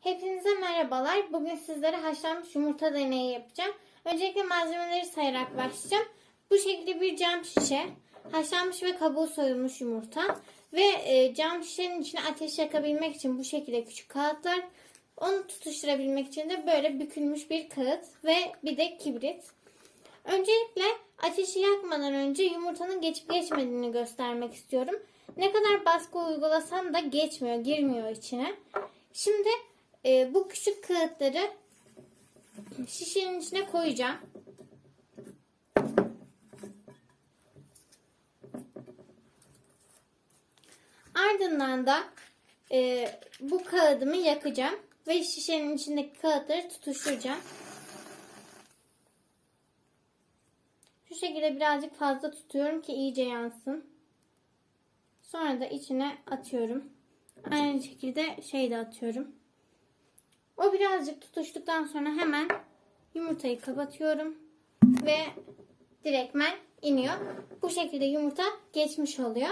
Hepinize merhabalar. Bugün sizlere haşlanmış yumurta deneyi yapacağım. Öncelikle malzemeleri sayarak başlayacağım. Bu şekilde bir cam şişe, haşlanmış ve kabuğu soyulmuş yumurta ve e, cam şişenin içine ateş yakabilmek için bu şekilde küçük kağıtlar, onu tutuşturabilmek için de böyle bükülmüş bir kağıt ve bir de kibrit. Öncelikle ateşi yakmadan önce yumurtanın geçip geçmediğini göstermek istiyorum. Ne kadar baskı uygulasam da geçmiyor, girmiyor içine. Şimdi e, bu küçük kağıtları şişenin içine koyacağım. Ardından da e, bu kağıdımı yakacağım ve şişenin içindeki kağıtları tutuşturacağım. Şu şekilde birazcık fazla tutuyorum ki iyice yansın. Sonra da içine atıyorum. Aynı şekilde şey de atıyorum. O birazcık tutuştuktan sonra hemen yumurtayı kapatıyorum. Ve direktmen iniyor. Bu şekilde yumurta geçmiş oluyor.